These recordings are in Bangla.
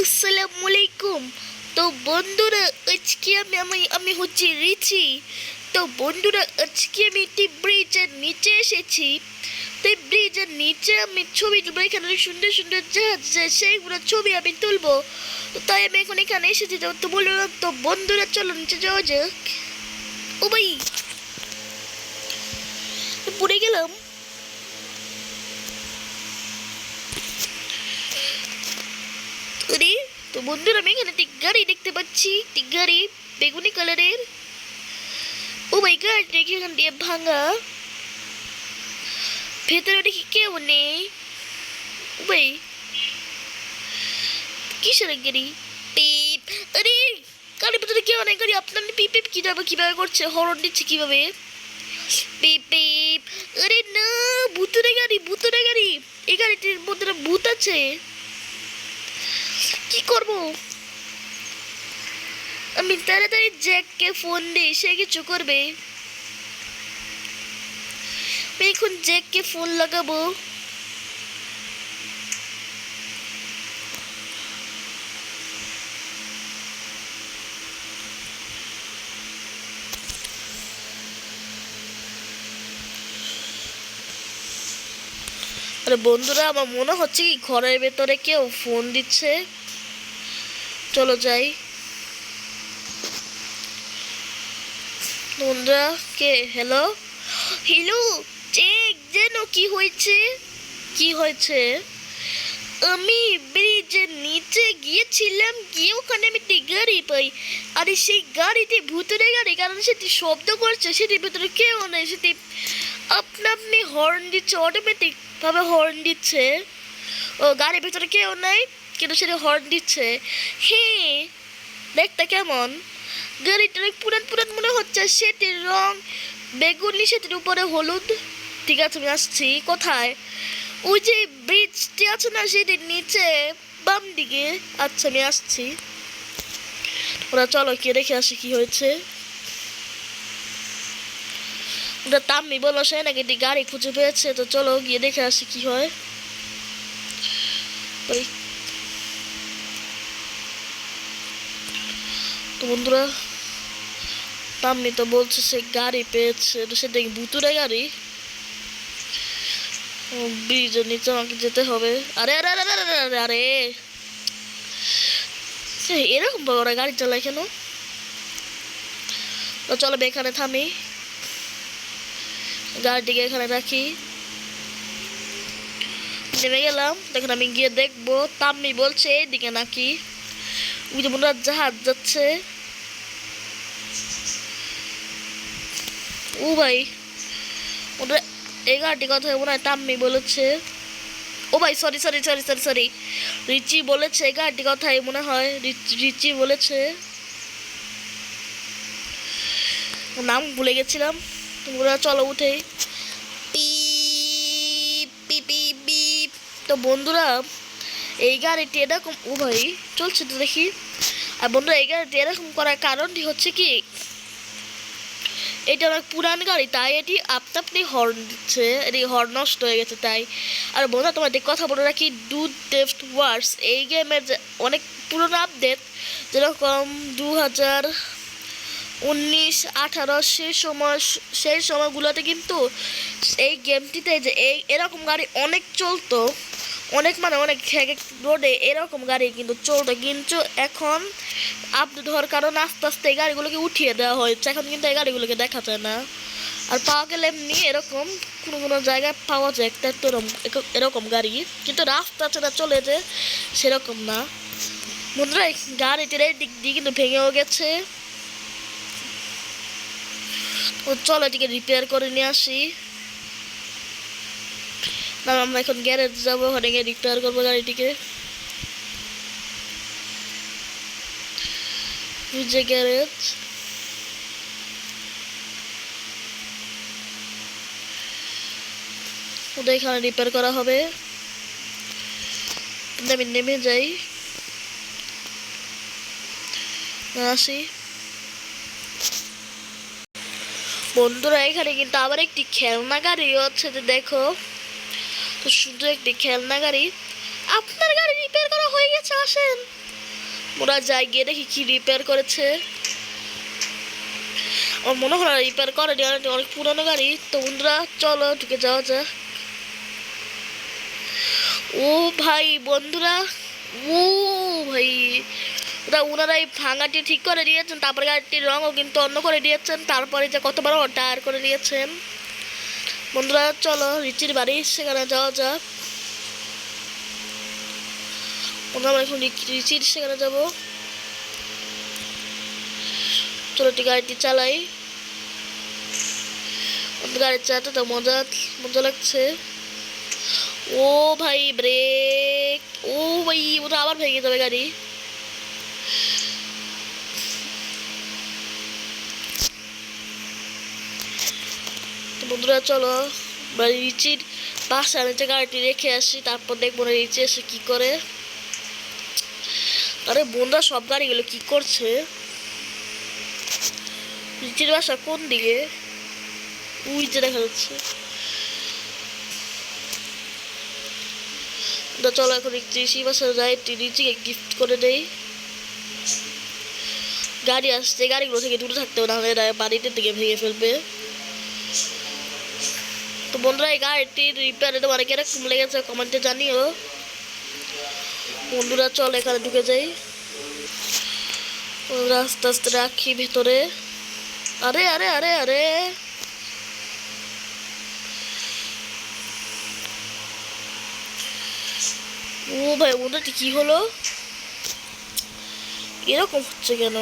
আসসালামু আলাইকুম তো বন্ধুরা, আজকে আমি আমি আমি হচ্ছে রিচি। তো বন্ধুরা, আজকে আমি একটি ব্রিজের নিচে এসেছি। তো এই ব্রিজের নিচে আমি ছবি তুলবো। এখানে সুন্দর সুন্দর জাহাজ যায় সেইগুলো ছবি আমি তুলবো। তো তাই আমি এখন এখানে এসেছি। তো বললাম, তো বন্ধুরা, চলো নিচে যাওয়া যাক। ও ভাই পড়ে গেলাম। আরে তো বন্ধুরা আমি এখানে একটি গাড়ি দেখতে পাচ্ছি একটি গাড়ি বেগুনি কালারের ও মাই গড দেখি এখান দিয়ে ভাঙা ভেতরে দেখি কেউ নেই ভাই কিসের গাড়ি পিপ আরে গাড়ির ভেতরে কেউ নেই গাড়ি আপনার পিপ পিপ কীভাবে কীভাবে করছে হরণ দিচ্ছে কীভাবে পিপ পিপ আরে না ভূতুরে গাড়ি ভূতুরে গাড়ি এই গাড়িটির মধ্যে ভূত আছে কি করব? আমি তাড়াতাড়ি জ্যাককে ফোন দিই, সে কিছু করবে। আমি এখন জ্যাককে ফোন লাগাবো। আরে বন্ধুরা, আমার মনে হচ্ছে কি ঘরের ভেতরে কেউ ফোন দিচ্ছে? চলো যাই। বন্ধুরা, কে? হ্যালো হ্যালো চেক, যেন কি হয়েছে? কি হয়েছে? আমি ব্রিজের নিচে গিয়েছিলাম, গিয়ে ওখানে আমি একটি গাড়ি পাই। আরে সেই গাড়িটি ভূতের গাড়ি, কারণ সেটি শব্দ করছে, সেটির ভেতরে কেউ নেই, সেটি আপনা আপনি হর্ন দিচ্ছে অটোমেটিক ভাবে হর্ন দিচ্ছে। ও, গাড়ির ভেতরে কেউ নাই। কিন্তু সেটা হর্ন দিচ্ছে? হে, দেখতে কেমন? গাড়িটা অনেক পুরান পুরান মনে হচ্ছে সেটির রং। বেগুনি সেটির উপরে হলুদ। ঠিক আছে, আমি আসছি। কোথায়? ওই যে ব্রিজটি আছে না সেটির নিচে, বাম দিকে। আচ্ছা আমি আসছি। ওরা, চলো, গিয়ে দেখে আসি কি হয়েছে। ওটা তাম্মি বলল, সে নাকি গাড়ি খুঁজে পেয়েছে। তো চলো, গিয়ে দেখে আসি কি হয়। ওই তো বন্ধুরা তাম্মি তো বলছে সে গাড়ি পেয়েছে সেটা কি ভুতুরে গাড়ি। ব্রিজের নিচে আমাকে যেতে হবে। আরে আরে আরে আরে আরে আরে সে এরকম ওরা গাড়ি চালায় কেন? তো চলো এখানে থামি। গাড়িটিকে এখানে রাখি। নেমে গেলাম, দেখুন আমি গিয়ে দেখব। তাম্মি বলছে, এইদিকে নাকি। ওই মনে হয় জাহাজ যাচ্ছে। ও ভাই ওটা এই গাড়িটির কথা মনে হয় তাম্মি বলেছে। ও ভাই sorry sorry sorry sorry sorry Richi বলেছে, এই গাড়িটির কথাই মনে হয়, রিচ- বলেছে। নাম ভুলে গেছিলাম। তোমরা চলো উঠে। পি পিপ পিপ। তো বন্ধুরা, এই গাড়িটি এরকম, ও ভাই চলছে তো দেখি। আর বন্ধু এই গাড়িটি এরকম করার কারণটি হচ্ছে কি, এটা অনেক পুরান গাড়ি, তাই এটি আপনা আপনি হর্ন দিচ্ছে, এটি হর্ন নষ্ট হয়ে গেছে তাই। আর বন্ধুরা, তোমাদের কথা বলে রাখি ডু ডেফট ওয়ার্স এই গেমের যে অনেক পুরোনো আপডেট যেরকম দু হাজার উনিশ, আঠারো, সেই সময়, সেই সময়গুলোতে কিন্তু এই গেমটিতে যে এই, এরকম গাড়ি অনেক চলতো। অনেক মানে অনেক রোডে এরকম গাড়ি কিন্তু চলতো। কিন্তু এখন আপডেট হওয়ার কারণে আস্তে আস্তে এই গাড়িগুলোকে উঠিয়ে দেওয়া হয়েছে। এখন কিন্তু এই গাড়িগুলোকে দেখা যায় না। আর পাওয়া গেলে এমনি এরকম কোনো কোনো জায়গায় পাওয়া যায় একটা এরকম এরকম গাড়ি। কিন্তু রাস্তা ছাড়া চলে যে সেরকম না। বন্ধুরা গাড়িটির এই দিক দিয়ে কিন্তু ভেঙেও গেছে। ও, চলো এটিকে রিপেয়ার করে নিয়ে আসি। না আমরা এখন গ্যারেজ যাব, ওখানে গিয়ে রিপেয়ার করব গাড়িটিকে। যে গ্যারেজ ওটা এখানে রিপেয়ার করা হবে। আমি নেমে যাই। আসি। বন্ধুরা, এখানে কিন্তু আবার একটি খেলনা গাড়িও আছে যে দেখো। তো শুধু একটি খেলনা গাড়ি। আপনার গাড়ি রিপেয়ার করা হয়ে গেছে, আসেন। ওরা যাই গিয়ে দেখি কি রিপেয়ার করেছে। আমার মনে হয় রিপেয়ার করেনি অনেক পুরনো গাড়ি। তো বন্ধুরা, চলো ঢুকে যাওয়া যাক। ও ভাই, বন্ধুরা। ও ভাই ওরা ওনারা এই ভাঙাটি ঠিক করে দিয়েছেন, তারপরে গাড়িটির রঙও কিন্তু অন্য করে দিয়েছেন, তারপরে যে কত বড় টায়ার করে দিয়েছেন। বন্ধুরা, চলো, রিচির বাড়ি, সেখানে যাওয়া যাক। আমরা এখন রিচ- রিচির সেখানে যাব। চলো একটি গাড়িটি চালাই। গাড়ি চালাতে তো মজা মজা লাগছে। ও ভাই, ব্রেক! ও ভাই, ওটা আবার ভেঙে যাবে গাড়ি। বন্ধুরা, চলো রিচির বাসা নিচে গাড়িটি রেখে আসি, তারপর দেখব না রিচি এসে কি করে। আরে বন্ধুরা, সব গাড়িগুলো কি করছে? রিচির বাসা কোন দিকে? উই যে দেখা যাচ্ছে। চলো এখন রিচি বাসা যাই রিচিকে গিফট করে দেই। গাড়ি আসছে, গাড়িগুলো থেকে দূরে থাকতে হবে এরা বাড়িতে দিকে ভেঙে ফেলবে। বন্ধুরা, এই গাড়িটির রিপেয়ারে তোমার কীরকম লেগেছে কমেন্টে জানিও। বন্ধুরা, চল এখানে ঢুকে যাই। বন্ধুরা, আস্তে আস্তে রাখি ভেতরে। আরে আরে আরে আরে। ও ভাই ওটাটি কি হলো? এরকম হচ্ছে কেন?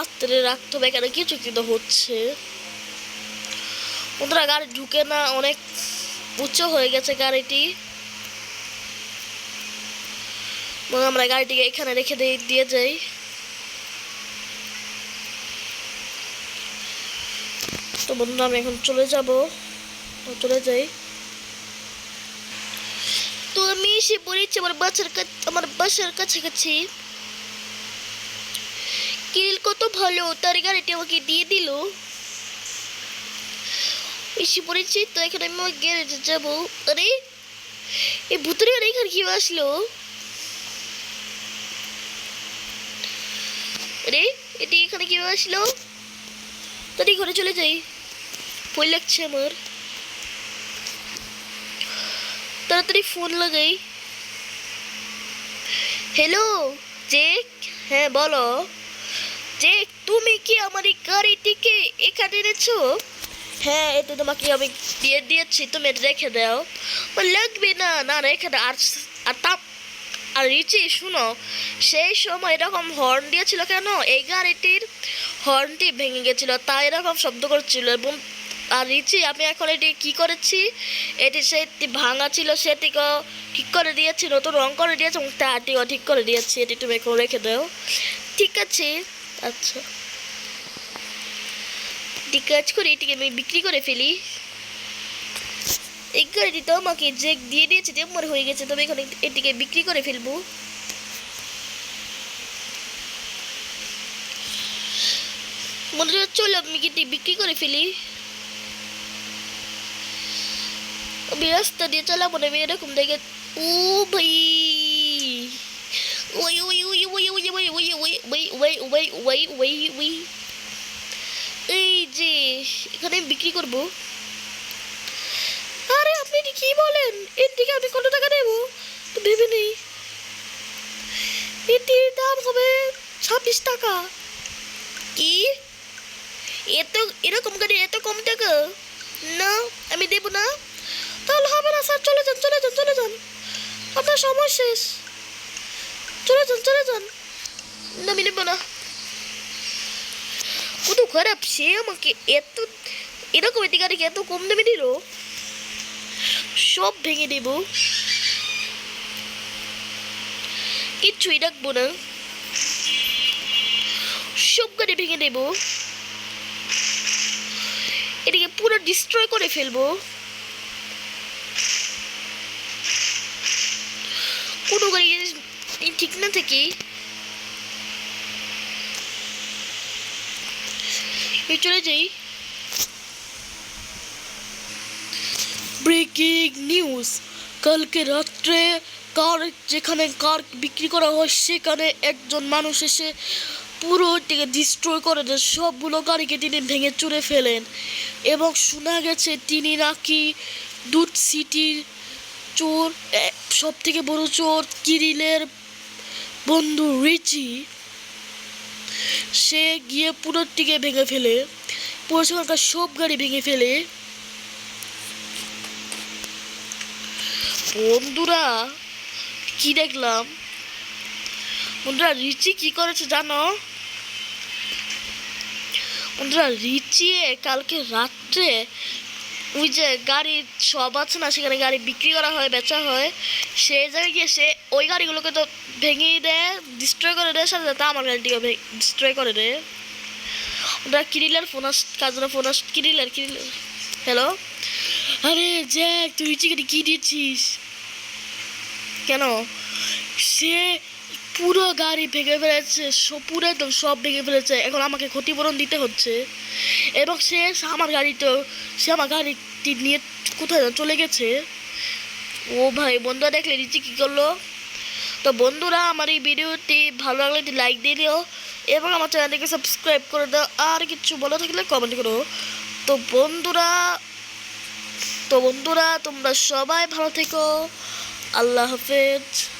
আস্তে রাখতে হবে কেন? কিছু কিন্তু হচ্ছে। ওরা গাড়ি ঢুকে না অনেক উচ্চ হয়ে গেছে গাড়িটি। আমরা গাড়িটিকে এখানে রেখে দিয়ে যাই। তো বন্ধুরা, আমি এখন চলে যাব। চলে যাই। তো আমি এসে পড়েছি আমার বাসার কাছে আমার বাসার কাছাকাছি। কিরিল কত ভালো, তার গাড়িটি আমাকে দিয়ে দিল। এসে পড়েছি তো এখানে আমি আমার গ্যারেজে যাব। আরে, এই ভূতের গাড়ি এখানে কি আসলো? আরে, এটি এখানে কি আসলো? তাড়াতাড়ি ঘরে চলে যাই। ভয় লাগছে আমার। তাড়াতাড়ি ফোন লাগাই। হ্যালো জেক হ্যাঁ বলো। জেক তুমি কি আমার এই গাড়িটিকে এখানে এনেছো? হ্যাঁ এটা তোমাকে আমি দিয়ে দিয়েছি, তুমি রেখে দাও। লাগবে না না দাও আর আর তা আর রিচি শুনো, সেই সময় এরকম হর্ন দিয়েছিল কেন? এই গাড়িটির হর্নটি ভেঙে গেছিল, তাই এরকম শব্দ করছিল এবং আর রিচি আমি এখন এটি কি করেছি? এটি সেটি ভাঙা ছিল সেটিকেও ঠিক করে দিয়েছি? নতুন রং করে দিয়েছি এবং তাটিও ঠিক করে দিয়েছি, এটি তুমি এখন রেখে দাও। ঠিক আছে। আচ্ছা। ঠিক কাজ করে এটিকে আমি বিক্রি করে ফেলি। এই গাড়িটি তো আমাকে যে দিয়ে দিয়েছে তেমন হয়ে গেছে, তবে এখন এটিকে বিক্রি করে ফেলব। মনে হচ্ছে চলো আমি এটি বিক্রি করে ফেলি। আমি রাস্তা দিয়ে চালাবো না, আমি এরকম দেখে ও ভাই! ওই ওই ওই ওই ওই ওই ওই ওই ওই ওই ওই ওই ওই এই যে এখানে বিক্রি করব আরে আপনি কি বলেন এর দিকে আমি কত টাকা দেবো তো ভেবে নেই এটির দাম হবে ছাব্বিশ টাকা কি এত এরকম গাড়ি এত কম টাকা না আমি দেবো না তাহলে হবে না স্যার চলে যান চলে যান চলে যান আপনার সময় শেষ চলে যান চলে যান না, আমি নেব না। কত খারাপ, সে আমাকে এত এরকম গাড়িকে এত কম দামে দিল। সব ভেঙে দেব কিচ্ছুই রাখব না। সব গাড়ি ভেঙে দেব এটাকে পুরো ডিস্ট্রয় করে ফেলব। কোনো গাড়ি ঠিক না থেকে চলে যাই। ব্রেকিং নিউজ কালকে রাত্রে কার যেখানে কার বিক্রি করা হয়, সেখানে একজন মানুষ এসে পুরোটিকে ডিস্ট্রয় করে দেন সবগুলো গাড়িকে তিনি ভেঙে চুরে ফেলেন এবং শোনা গেছে তিনি নাকি দুধ সিটির চোর সব থেকে বড় চোর, কিরিলের বন্ধু রিচি, সে গিয়ে পুরোটিকে ভেঙে ফেলে পৌরসভার সব গাড়ি ভেঙে ফেলে। বন্ধুরা, কি দেখলাম? বন্ধুরা, রিচি কি করেছে জানো? বন্ধুরা, রিচি কালকে রাত্রে ওই যে গাড়ির সব আছে না, সেখানে গাড়ি বিক্রি করা হয়, বেচা হয় সেই জায়গায় গিয়ে সে ওই গাড়িগুলোকে তো ভেঙে দেয় ডিস্ট্রয় করে দেয়, সাথে সাথে আমার গাড়িটিকে ডিস্ট্রয় করে দেয়। ওটা কিরিলের ফোন আস কাজরা ফোন আস, কিরিলের কিরিলের। হ্যালো আরে জ্যাক, তুই চিকেন কি দিচ্ছিস? কেন? সে পুরো গাড়ি ভেঙে ফেলেছে পুরো একদম সব ভেঙে ফেলেছে। এখন আমাকে ক্ষতিপূরণ দিতে হচ্ছে। এবং সে, আমার গাড়িতে, সে আমার গাড়িটি নিয়ে কোথায় চলে গেছে। ও ভাই, বন্ধুরা দেখলে রিচি কী করল? তো বন্ধুরা, আমার এই ভিডিওটি ভালো লাগলে একটি লাইক দিয়ে দিও এবং আমার চ্যানেলটিকে সাবস্ক্রাইব করে দাও। আর কিছু বলে থাকলে কমেন্ট করো। তো বন্ধুরা তো বন্ধুরা, তোমরা সবাই ভালো থেকো। আল্লাহ হাফেজ।